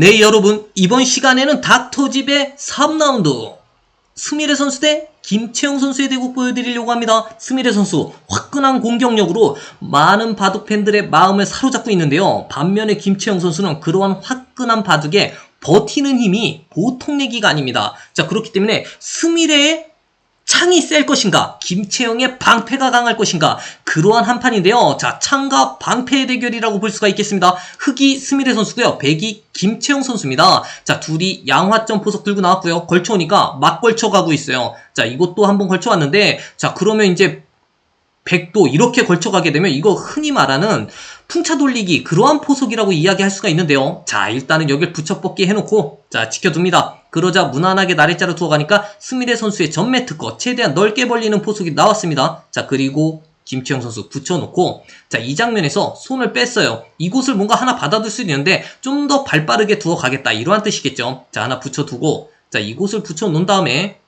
네, 여러분. 이번 시간에는 닥터집의 3라운드. 스미레 선수 대 김채영 선수의 대국 보여드리려고 합니다. 스미레 선수 화끈한 공격력으로 많은 바둑 팬들의 마음을 사로잡고 있는데요. 반면에 김채영 선수는 그러한 화끈한 바둑에 버티는 힘이 보통 내기가 아닙니다. 자, 그렇기 때문에 스미레의 창이 셀 것인가, 김채영의 방패가 강할 것인가, 그러한 한 판인데요. 자, 창과 방패의 대결이라고 볼 수가 있겠습니다. 흑이 스미레 선수고요. 백이 김채영 선수입니다. 자, 둘이 양화점 포석 들고 나왔고요. 걸쳐오니까 막 걸쳐가고 있어요. 자, 이것도 한번 걸쳐왔는데, 자, 그러면 이제 백도 이렇게 걸쳐가게 되면 이거 흔히 말하는 풍차 돌리기 그러한 포석이라고 이야기할 수가 있는데요. 자 일단은 여길 붙여뻗기 해놓고 자 지켜둡니다. 그러자 무난하게 나래자로 두어가니까 스미레 선수의 전매 특허 최대한 넓게 벌리는 포석이 나왔습니다. 자 그리고 김치영 선수 붙여놓고 자 이 장면에서 손을 뺐어요. 이곳을 뭔가 하나 받아둘 수 있는데 좀 더 발빠르게 두어 가겠다 이러한 뜻이겠죠. 자 하나 붙여두고 자 이곳을 붙여놓은 다음에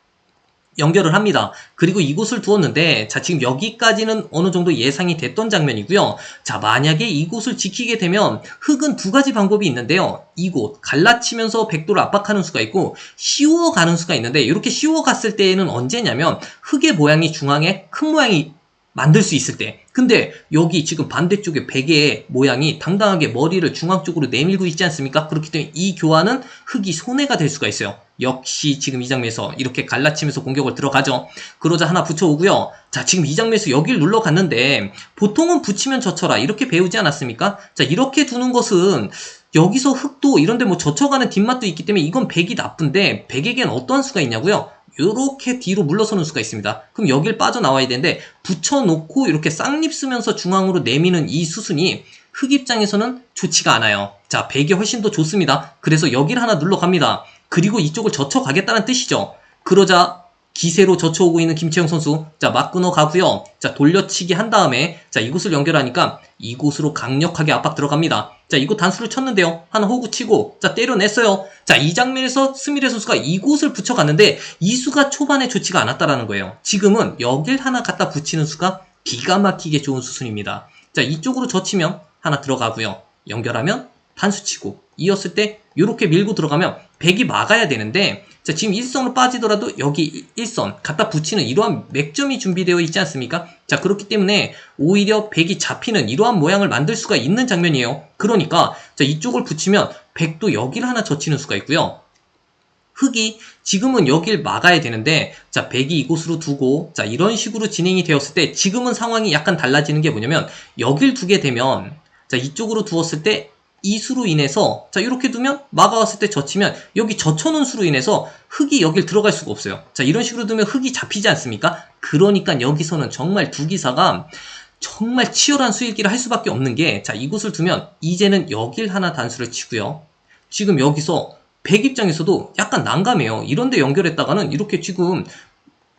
연결을 합니다. 그리고 이곳을 두었는데 자 지금 여기까지는 어느 정도 예상이 됐던 장면이고요. 자 만약에 이곳을 지키게 되면 흑은 두 가지 방법이 있는데요. 이곳 갈라치면서 백도를 압박하는 수가 있고 씌워 가는 수가 있는데 이렇게 씌워 갔을 때에는 언제냐면 흑의 모양이 중앙에 큰 모양이 만들 수 있을 때. 근데 여기 지금 반대쪽에 베개의 모양이 당당하게 머리를 중앙 쪽으로 내밀고 있지 않습니까? 그렇기 때문에 이 교환은 흑이 손해가 될 수가 있어요. 역시 지금 이 장면에서 이렇게 갈라치면서 공격을 들어가죠. 그러자 하나 붙여오고요. 자, 지금 이 장면에서 여길 눌러갔는데 보통은 붙이면 젖혀라 이렇게 배우지 않았습니까? 자, 이렇게 두는 것은 여기서 흑도 이런데 뭐 젖혀가는 뒷맛도 있기 때문에 이건 백이 나쁜데 백에겐 어떠한 수가 있냐고요? 이렇게 뒤로 물러서는 수가 있습니다. 그럼 여길 빠져나와야 되는데 붙여놓고 이렇게 쌍립 쓰면서 중앙으로 내미는 이 수순이 흑 입장에서는 좋지가 않아요. 자, 백이 훨씬 더 좋습니다. 그래서 여기를 하나 눌러갑니다. 그리고 이쪽을 젖혀가겠다는 뜻이죠. 그러자 기세로 젖혀오고 있는 김채영 선수 자 막 끊어 가고요. 자 돌려치기 한 다음에 자 이곳을 연결하니까 이곳으로 강력하게 압박 들어갑니다. 자 이곳 단수를 쳤는데요. 하나 호구 치고 자 때려냈어요. 자 이 장면에서 스미레 선수가 이곳을 붙여갔는데 이 수가 초반에 좋지가 않았다라는 거예요. 지금은 여길 하나 갖다 붙이는 수가 기가 막히게 좋은 수순입니다. 자 이쪽으로 젖히면 하나 들어가고요. 연결하면 단수 치고 이었을 때 이렇게 밀고 들어가면 백이 막아야 되는데 자 지금 1선으로 빠지더라도 여기 1선 갖다 붙이는 이러한 맥점이 준비되어 있지 않습니까? 자 그렇기 때문에 오히려 백이 잡히는 이러한 모양을 만들 수가 있는 장면이에요. 그러니까 자 이쪽을 붙이면 백도 여기를 하나 젖히는 수가 있고요. 흑이 지금은 여길 막아야 되는데 자 백이 이곳으로 두고 자 이런 식으로 진행이 되었을 때 지금은 상황이 약간 달라지는 게 뭐냐면 여길 두게 되면 자 이쪽으로 두었을 때 이 수로 인해서 자 이렇게 두면 막아왔을 때 젖히면 여기 젖혀놓은 수로 인해서 흑이 여길 들어갈 수가 없어요. 자 이런 식으로 두면 흑이 잡히지 않습니까? 그러니까 여기서는 정말 두 기사가 정말 치열한 수일기를 할 수밖에 없는 게 자 이곳을 두면 이제는 여길 하나 단수를 치고요. 지금 여기서 백 입장에서도 약간 난감해요. 이런데 연결했다가는 이렇게 지금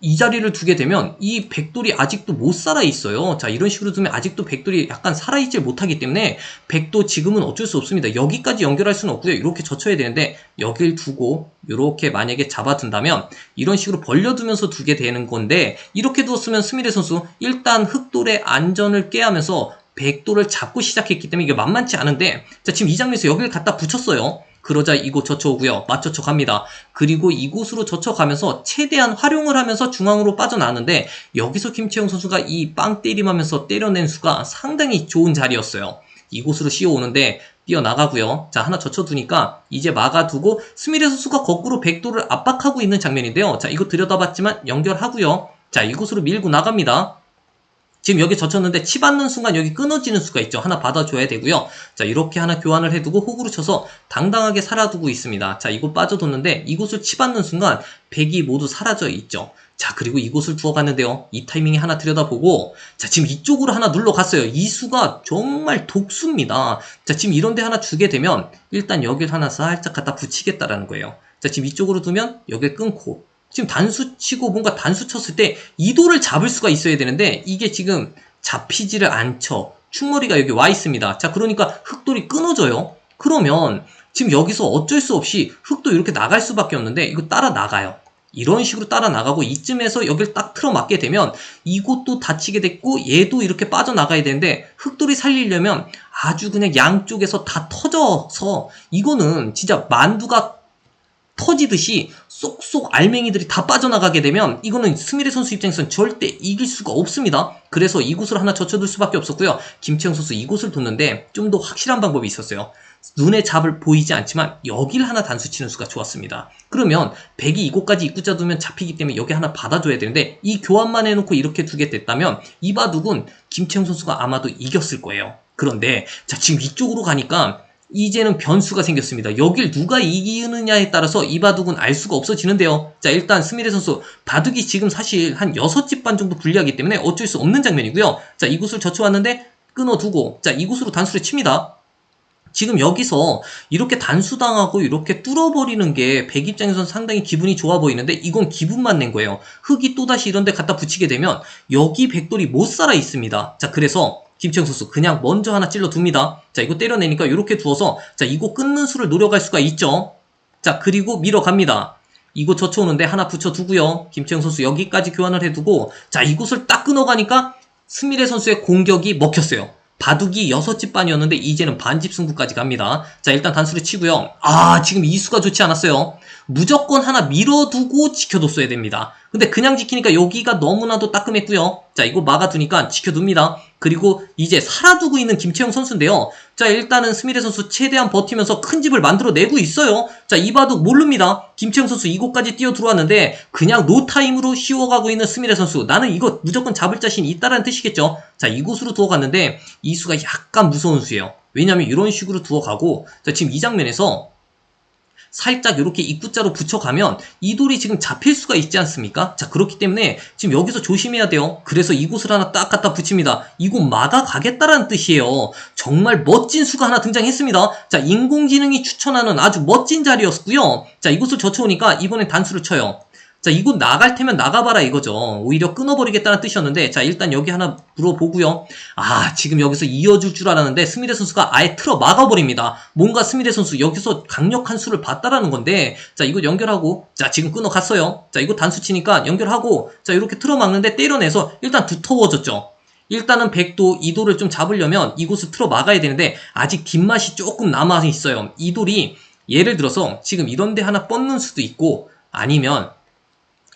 이 자리를 두게 되면 이 백돌이 아직도 못 살아 있어요. 자, 이런 식으로 두면 아직도 백돌이 약간 살아있지 못하기 때문에 백도 지금은 어쩔 수 없습니다. 여기까지 연결할 수는 없고요. 이렇게 젖혀야 되는데 여길 두고 이렇게 만약에 잡아둔다면 이런 식으로 벌려두면서 두게 되는 건데 이렇게 두었으면 스미레 선수 일단 흑돌의 안전을 깨하면서 백돌을 잡고 시작했기 때문에 이게 만만치 않은데 자 지금 이 장면에서 여기를 갖다 붙였어요. 그러자 이곳 젖혀오고요. 맞춰쳐 갑니다. 그리고 이곳으로 젖혀가면서 최대한 활용을 하면서 중앙으로 빠져나왔는데 여기서 김채영 선수가 이 빵 때림하면서 때려낸 수가 상당히 좋은 자리였어요. 이곳으로 씌워오는데 뛰어나가고요. 자 하나 젖혀두니까 이제 막아두고 스미레 선수가 거꾸로 백도를 압박하고 있는 장면인데요. 자 이거 들여다봤지만 연결하고요. 자 이곳으로 밀고 나갑니다. 지금 여기 젖혔는데 치 받는 순간 여기 끊어지는 수가 있죠. 하나 받아줘야 되고요. 자 이렇게 하나 교환을 해두고 호구로 쳐서 당당하게 살아두고 있습니다. 자 이곳 빠져뒀는데 이곳을 치 받는 순간 백이 모두 사라져 있죠. 자 그리고 이곳을 두어갔는데요. 이 타이밍에 하나 들여다보고 자 지금 이쪽으로 하나 눌러갔어요. 이 수가 정말 독수입니다. 자 지금 이런데 하나 주게 되면 일단 여길 하나 살짝 갖다 붙이겠다라는 거예요. 자 지금 이쪽으로 두면 여길 끊고 지금 단수 치고 뭔가 단수 쳤을 때 이도를 잡을 수가 있어야 되는데 이게 지금 잡히지를 않죠. 충머리가 여기 와 있습니다. 자, 그러니까 흑돌이 끊어져요. 그러면 지금 여기서 어쩔 수 없이 흑도 이렇게 나갈 수밖에 없는데 이거 따라 나가요. 이런 식으로 따라 나가고 이쯤에서 여길 딱 틀어막게 되면 이곳도 다치게 됐고 얘도 이렇게 빠져나가야 되는데 흑돌이 살리려면 아주 그냥 양쪽에서 다 터져서 이거는 진짜 만두가 터지듯이 쏙쏙 알맹이들이 다 빠져나가게 되면 이거는 스미레 선수 입장에서는 절대 이길 수가 없습니다. 그래서 이곳을 하나 젖혀둘 수밖에 없었고요. 김채영 선수 이곳을 뒀는데 좀 더 확실한 방법이 있었어요. 눈에 잡을 보이지 않지만 여길 하나 단수 치는 수가 좋았습니다. 그러면 백이 이곳까지 입구자 두면 잡히기 때문에 여기 하나 받아줘야 되는데 이 교환만 해놓고 이렇게 두게 됐다면 이 바둑은 김채영 선수가 아마도 이겼을 거예요. 그런데 자 지금 이쪽으로 가니까 이제는 변수가 생겼습니다. 여길 누가 이기느냐에 따라서 이 바둑은 알 수가 없어지는데요. 자, 일단 스미레 선수 바둑이 지금 사실 한 6집 반 정도 불리하기 때문에 어쩔 수 없는 장면이고요. 자, 이곳을 젖혀왔는데 끊어두고 자, 이곳으로 단수를 칩니다. 지금 여기서 이렇게 단수당하고 이렇게 뚫어버리는 게 백 입장에선 상당히 기분이 좋아 보이는데 이건 기분만 낸 거예요. 흙이 또다시 이런 데 갖다 붙이게 되면 여기 백돌이 못 살아 있습니다. 자, 그래서 김채영 선수 그냥 먼저 하나 찔러 둡니다. 자, 이거 때려내니까 이렇게 두어서 자, 이거 끊는 수를 노려갈 수가 있죠. 자, 그리고 밀어갑니다. 이거 젖혀오는데 하나 붙여두고요. 김채영 선수 여기까지 교환을 해두고 자, 이곳을 딱 끊어가니까 스미레 선수의 공격이 먹혔어요. 바둑이 6집 반이었는데 이제는 반집 승부까지 갑니다. 자 일단 단수를 치고요. 아 지금 이수가 좋지 않았어요. 무조건 하나 밀어두고 지켜뒀어야 됩니다. 근데 그냥 지키니까 여기가 너무나도 따끔했고요. 자 이거 막아두니까 지켜둡니다. 그리고 이제 살아두고 있는 김채영 선수인데요. 자 일단은 스미레 선수 최대한 버티면서 큰 집을 만들어내고 있어요. 자 이바둑 모릅니다. 김채영 선수 이곳까지 뛰어 들어왔는데 그냥 노타임으로 쉬어가고 있는 스미레 선수 나는 이거 무조건 잡을 자신 있다라는 뜻이겠죠. 자 이곳으로 두어갔는데 이 수가 약간 무서운 수예요. 왜냐면 이런 식으로 두어가고 자 지금 이 장면에서 살짝 이렇게 입구자로 붙여가면 이 돌이 지금 잡힐 수가 있지 않습니까? 자 그렇기 때문에 지금 여기서 조심해야 돼요. 그래서 이곳을 하나 딱 갖다 붙입니다. 이곳 막아가겠다라는 뜻이에요. 정말 멋진 수가 하나 등장했습니다. 자 인공지능이 추천하는 아주 멋진 자리였고요. 자 이곳을 젖혀오니까 이번엔 단수를 쳐요. 자, 이곳 나갈 테면 나가봐라 이거죠. 오히려 끊어버리겠다는 뜻이었는데, 자, 일단 여기 하나 물어보고요. 아, 지금 여기서 이어줄 줄 알았는데, 스미레 선수가 아예 틀어 막아버립니다. 뭔가 스미레 선수 여기서 강력한 수를 봤다라는 건데, 자, 이거 연결하고, 자, 지금 끊어갔어요. 자, 이거 단수 치니까 연결하고, 자, 이렇게 틀어 막는데 때려내서 일단 두터워졌죠. 일단은 백도 이돌을 좀 잡으려면 이곳을 틀어 막아야 되는데, 아직 뒷맛이 조금 남아 있어요. 이 돌이 예를 들어서 지금 이런데 하나 뻗는 수도 있고, 아니면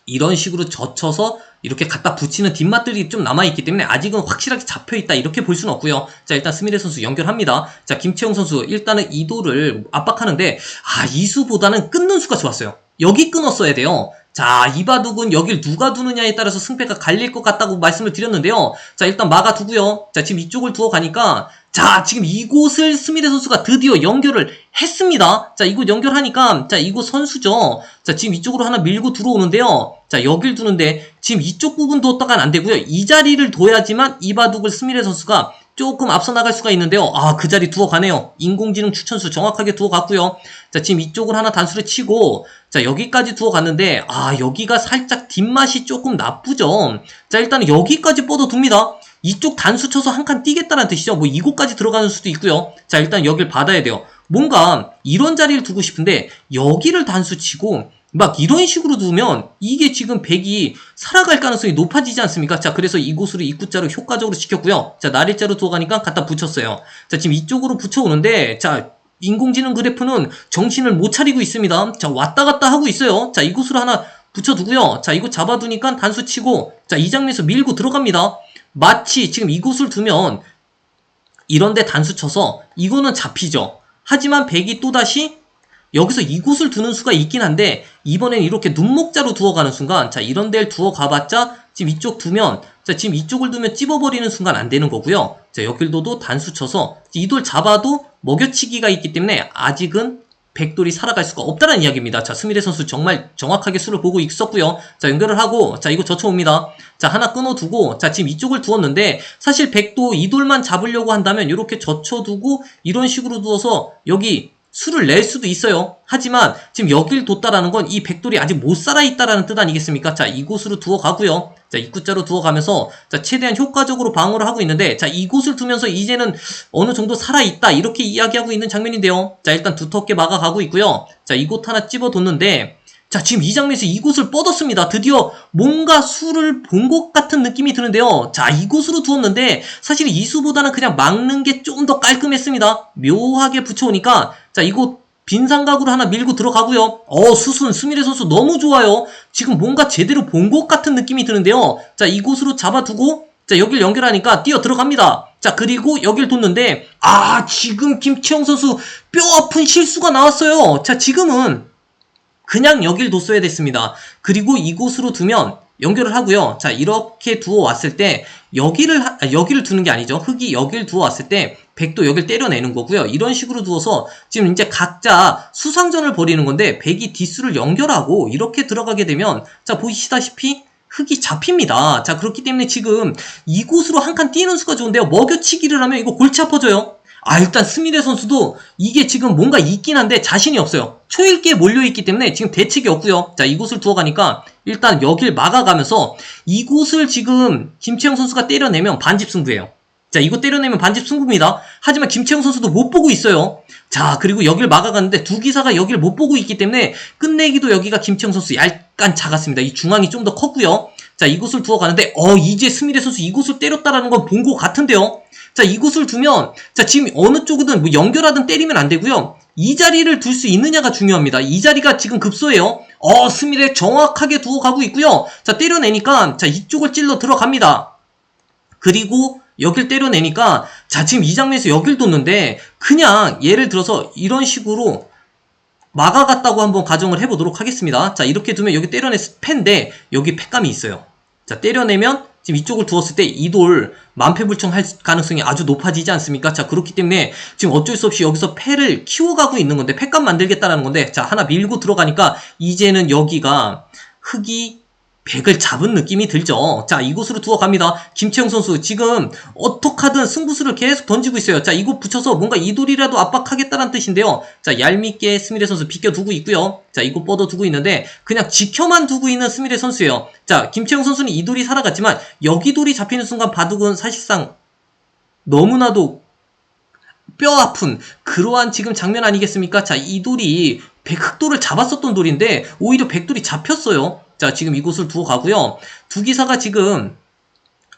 이런 식으로 젖혀서 이렇게 갖다 붙이는 뒷맛들이 좀 남아있기 때문에 아직은 확실하게 잡혀있다 이렇게 볼 수는 없고요. 자 일단 스미레 선수 연결합니다. 자 김채영 선수 일단은 이도를 압박하는데 아 이수보다는 끊는 수가 좋았어요. 여기 끊었어야 돼요. 자, 이바둑은 여길 누가 두느냐에 따라서 승패가 갈릴 것 같다고 말씀을 드렸는데요. 자, 일단 막아두고요. 자, 지금 이쪽을 두어 가니까 자, 지금 이곳을 스미레 선수가 드디어 연결을 했습니다. 자, 이곳 연결하니까 자, 이곳 선수죠. 자, 지금 이쪽으로 하나 밀고 들어오는데요. 자, 여길 두는데 지금 이쪽 부분 뒀다간 안 되고요. 이 자리를 둬야지만 이바둑을 스미레 선수가 조금 앞서 나갈 수가 있는데요. 아, 그 자리 두어 가네요. 인공지능 추천수 정확하게 두어 갔고요. 자, 지금 이쪽을 하나 단수를 치고, 자, 여기까지 두어 갔는데, 아, 여기가 살짝 뒷맛이 조금 나쁘죠. 자, 일단은 여기까지 뻗어 둡니다. 이쪽 단수 쳐서 한 칸 뛰겠다는 뜻이죠. 뭐 이곳까지 들어가는 수도 있고요. 자, 일단 여길 받아야 돼요. 뭔가 이런 자리를 두고 싶은데, 여기를 단수 치고, 막 이런 식으로 두면 이게 지금 백이 살아갈 가능성이 높아지지 않습니까? 자, 그래서 이곳으로 입구자로 효과적으로 지켰고요. 자, 날일자로 두어가니까 갖다 붙였어요. 자, 지금 이쪽으로 붙여오는데, 자, 인공지능 그래프는 정신을 못 차리고 있습니다. 자, 왔다 갔다 하고 있어요. 자, 이곳으로 하나 붙여두고요. 자, 이거 잡아두니까 단수 치고, 자, 이 장면에서 밀고 들어갑니다. 마치 지금 이곳을 두면 이런데 단수 쳐서 이거는 잡히죠. 하지만 백이 또다시 여기서 이곳을 두는 수가 있긴 한데 이번엔 이렇게 눈목자로 두어가는 순간 자 이런 데를 두어 가봤자 지금 이쪽 두면 자 지금 이쪽을 두면 찝어버리는 순간 안 되는 거고요 자 여길도도 단수 쳐서 이 돌 잡아도 먹여치기가 있기 때문에 아직은 백돌이 살아갈 수가 없다는 이야기입니다. 자, 스미레 선수 정말 정확하게 수를 보고 있었고요. 자, 연결을 하고 자, 이거 젖혀옵니다. 자, 하나 끊어두고 자, 지금 이쪽을 두었는데 사실 백도 이 돌만 잡으려고 한다면 이렇게 젖혀두고 이런 식으로 두어서 여기 수를 낼 수도 있어요. 하지만 지금 여길 뒀다라는 건 이 백돌이 아직 못 살아있다라는 뜻 아니겠습니까? 자, 이곳으로 두어 가고요. 자, 입구자로 두어 가면서 자, 최대한 효과적으로 방어를 하고 있는데 자, 이곳을 두면서 이제는 어느 정도 살아있다 이렇게 이야기하고 있는 장면인데요. 자, 일단 두텁게 막아가고 있고요. 자, 이곳 하나 찝어뒀는데 자, 지금 이 장면에서 이곳을 뻗었습니다. 드디어 뭔가 수를 본 것 같은 느낌이 드는데요. 자, 이곳으로 두었는데 사실 이수보다는 그냥 막는 게 좀 더 깔끔했습니다. 묘하게 붙여오니까 자, 이곳 빈 삼각으로 하나 밀고 들어가고요. 어, 수순, 스미레 선수 너무 좋아요. 지금 뭔가 제대로 본 것 같은 느낌이 드는데요. 자, 이곳으로 잡아두고 자, 여길 연결하니까 뛰어 들어갑니다. 자, 그리고 여길 뒀는데 아, 지금 김치영 선수 뼈 아픈 실수가 나왔어요. 자, 지금은 그냥 여길 뒀어야 됐습니다. 그리고 이곳으로 두면 연결을 하고요. 자, 이렇게 두어 왔을 때 여기를 하- 아, 여기를 두는 게 아니죠. 흙이 여길 두어 왔을 때 백도 여길 때려내는 거고요. 이런 식으로 두어서 지금 이제 각자 수상전을 벌이는 건데 백이 뒷수를 연결하고 이렇게 들어가게 되면 자, 보시다시피 흙이 잡힙니다. 자, 그렇기 때문에 지금 이곳으로 한 칸 뛰는 수가 좋은데요. 먹여치기를 하면 이거 골치 아파져요. 아, 일단 스미레 선수도 이게 지금 뭔가 있긴 한데 자신이 없어요. 초읽기에 몰려있기 때문에 지금 대책이 없고요. 자, 이곳을 두어가니까 일단 여길 막아가면서 이곳을 지금 김채영 선수가 때려내면 반집 승부예요. 자, 이거 때려내면 반집 승부입니다. 하지만 김채영 선수도 못 보고 있어요. 자, 그리고 여길 막아가는데 두 기사가 여길 못 보고 있기 때문에 끝내기도 여기가 김채영 선수 약간 작았습니다. 이 중앙이 좀 더 컸고요. 자, 이곳을 두어 가는데, 어, 이제 스미레 선수 이곳을 때렸다라는 건 본 것 같은데요. 자, 이곳을 두면, 자, 지금 어느 쪽이든 뭐 연결하든 때리면 안 되고요. 이 자리를 둘 수 있느냐가 중요합니다. 이 자리가 지금 급소예요. 어, 스미레 정확하게 두어 가고 있고요. 자, 때려내니까, 자, 이쪽을 찔러 들어갑니다. 그리고 여길 때려내니까 자 지금 이 장면에서 여길 뒀는데 그냥 예를 들어서 이런 식으로 막아갔다고 한번 가정을 해보도록 하겠습니다. 자 이렇게 두면 여기 때려냈을 패인데 여기 패감이 있어요. 자 때려내면 지금 이쪽을 두었을 때 이 돌 만패불청할 가능성이 아주 높아지지 않습니까? 자 그렇기 때문에 지금 어쩔 수 없이 여기서 패를 키워가고 있는 건데 패감 만들겠다라는 건데 자 하나 밀고 들어가니까 이제는 여기가 흙이 백을 잡은 느낌이 들죠. 자, 이곳으로 두어 갑니다. 김채영 선수 지금 어떡하든 승부수를 계속 던지고 있어요. 자, 이곳 붙여서 뭔가 이돌이라도 압박하겠다는 뜻인데요. 자, 얄밉게 스미레 선수 비껴두고 있고요. 자, 이곳 뻗어두고 있는데 그냥 지켜만 두고 있는 스미레 선수예요. 자, 김채영 선수는 이돌이 살아갔지만 여기 돌이 잡히는 순간 바둑은 사실상 너무나도 뼈 아픈 그러한 지금 장면 아니겠습니까? 자, 이 돌이 백흑돌을 잡았었던 돌인데 오히려 백돌이 잡혔어요. 자, 지금 이곳을 두어 가고요. 두 기사가 지금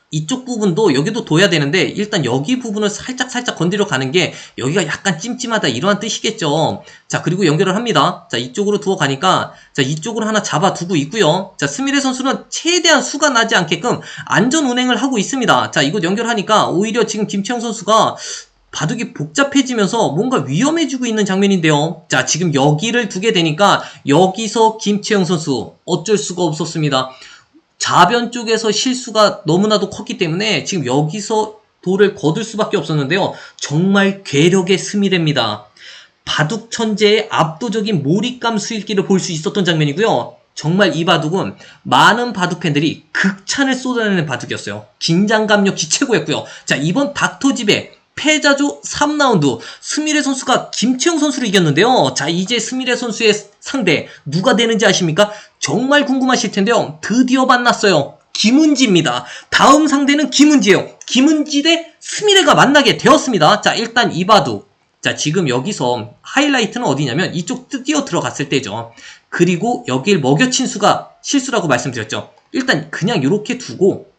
이쪽 부분도 여기도 둬야 되는데 일단 여기 부분을 살짝 살짝 건드려 가는 게 여기가 약간 찜찜하다 이러한 뜻이겠죠. 자 그리고 연결을 합니다. 자 이쪽으로 두어 가니까 자 이쪽으로 하나 잡아 두고 있고요. 자 스미레 선수는 최대한 수가 나지 않게끔 안전 운행을 하고 있습니다. 자 이곳 연결하니까 오히려 지금 김채영 선수가 바둑이 복잡해지면서 뭔가 위험해지고 있는 장면인데요. 자, 지금 여기를 두게 되니까 여기서 김채영 선수 어쩔 수가 없었습니다. 좌변 쪽에서 실수가 너무나도 컸기 때문에 지금 여기서 돌을 거둘 수밖에 없었는데요. 정말 괴력의 스미레입니다. 바둑 천재의 압도적인 몰입감 수익기를 볼 수 있었던 장면이고요. 정말 이 바둑은 많은 바둑 팬들이 극찬을 쏟아내는 바둑이었어요. 긴장감 역시 최고였고요. 자, 이번 닥터집의 패자조 3라운드 스미레 선수가 김채영 선수를 이겼는데요. 자, 이제 스미레 선수의 상대 누가 되는지 아십니까? 정말 궁금하실 텐데요. 드디어 만났어요. 김은지입니다. 다음 상대는 김은지예요. 김은지 대 스미레가 만나게 되었습니다. 자, 일단 이 바둑. 자, 지금 여기서 하이라이트는 어디냐면 이쪽 뛰어 들어갔을 때죠. 그리고 여길 먹여친 수가 실수라고 말씀드렸죠. 일단 그냥 이렇게 두고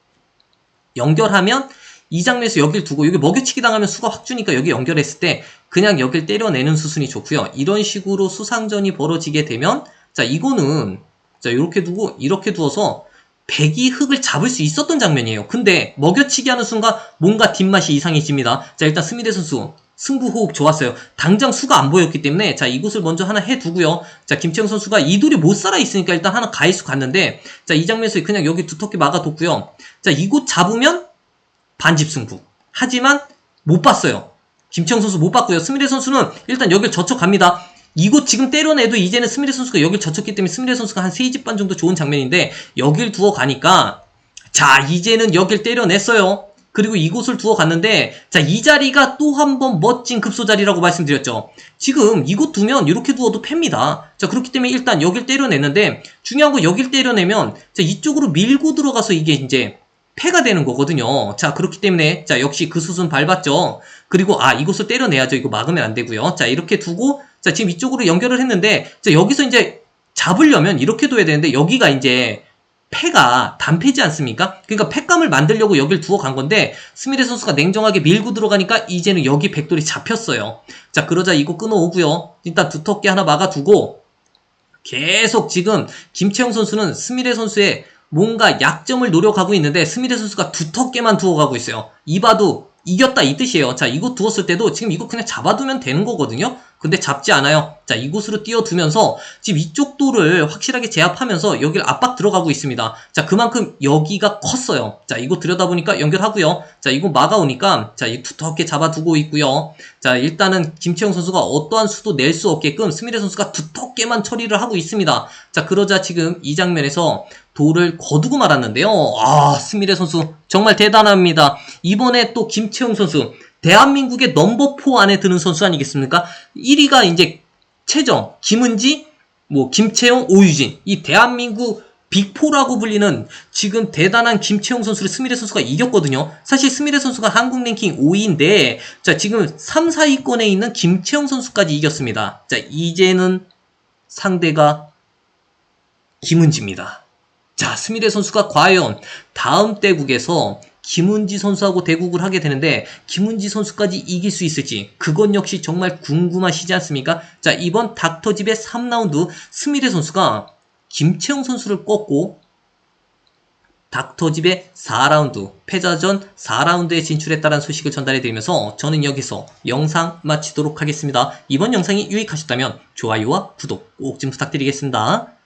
연결하면 이 장면에서 여길 두고 여기 먹여치기 당하면 수가 확 주니까 여기 연결했을 때 그냥 여길 때려내는 수순이 좋고요. 이런 식으로 수상전이 벌어지게 되면 자 이거는 자 이렇게 두고 이렇게 두어서 백이 흙을 잡을 수 있었던 장면이에요. 근데 먹여치기 하는 순간 뭔가 뒷맛이 이상해집니다. 자 일단 스미레 선수 승부 호흡 좋았어요. 당장 수가 안 보였기 때문에 자 이곳을 먼저 하나 해두고요. 자 김채영 선수가 이돌이 못 살아 있으니까 일단 하나 가이수 갔는데 자 이 장면에서 그냥 여기 두텁게 막아뒀고요. 자 이곳 잡으면 반집 승부. 하지만 못 봤어요. 김채영 선수 못 봤고요. 스미레 선수는 일단 여길 젖혀갑니다. 이곳 지금 때려내도 이제는 스미레 선수가 여길 젖혔기 때문에 스미레 선수가 한 3집 반 정도 좋은 장면인데 여길 두어 가니까 자 이제는 여길 때려냈어요. 그리고 이곳을 두어 갔는데 자 이 자리가 또 한 번 멋진 급소 자리라고 말씀드렸죠. 지금 이곳 두면 이렇게 두어도 팹니다. 자 그렇기 때문에 일단 여길 때려냈는데 중요한 건 여길 때려내면 자 이쪽으로 밀고 들어가서 이게 이제 패가 되는 거거든요. 자, 그렇기 때문에, 자, 역시 그 수순 밟았죠. 그리고, 아, 이곳을 때려내야죠. 이거 막으면 안 되고요. 자, 이렇게 두고, 자, 지금 이쪽으로 연결을 했는데, 자, 여기서 이제 잡으려면 이렇게 둬야 되는데 여기가 이제 패가 단패지 않습니까? 그러니까 패감을 만들려고 여길 두어 간 건데 스미레 선수가 냉정하게 밀고 들어가니까 이제는 여기 백돌이 잡혔어요. 자 그러자 이거 끊어오고요. 일단 두텁게 하나 막아두고 계속 지금 김채영 선수는 스미레 선수의 뭔가 약점을 노력하고 있는데 스미레 선수가 두텁게만 두어가고 있어요. 이봐도 이겼다 이 뜻이에요. 자 이곳 두었을 때도 지금 이거 그냥 잡아두면 되는 거거든요. 근데 잡지 않아요. 자 이곳으로 띄워두면서 지금 이쪽 돌을 확실하게 제압하면서 여기를 압박 들어가고 있습니다. 자 그만큼 여기가 컸어요. 자 이거 들여다보니까 연결하고요. 자 이거 막아오니까 자 이 두텁게 잡아두고 있고요. 자 일단은 김채영 선수가 어떠한 수도 낼 수 없게끔 스미레 선수가 두텁게만 처리를 하고 있습니다. 자 그러자 지금 이 장면에서 돌을 거두고 말았는데요. 아, 스미레 선수 정말 대단합니다. 이번에 또 김채용 선수 대한민국의 넘버 4 안에 드는 선수 아니겠습니까? 1위가 이제 최정, 김은지, 뭐 김채용, 오유진 이 대한민국 빅4라고 불리는 지금 대단한 김채용 선수를 스미레 선수가 이겼거든요. 사실 스미레 선수가 한국 랭킹 5위인데 자 지금 3, 4위권에 있는 김채용 선수까지 이겼습니다. 자 이제는 상대가 김은지입니다. 자, 스미레 선수가 과연 다음 대국에서 김은지 선수하고 대국을 하게 되는데 김은지 선수까지 이길 수 있을지 그건 역시 정말 궁금하시지 않습니까? 자, 이번 닥터집의 3라운드 스미레 선수가 김채영 선수를 꺾고 닥터집의 4라운드 패자전 4라운드에 진출했다는 소식을 전달해 드리면서 저는 여기서 영상 마치도록 하겠습니다. 이번 영상이 유익하셨다면 좋아요와 구독 꼭 좀 부탁드리겠습니다.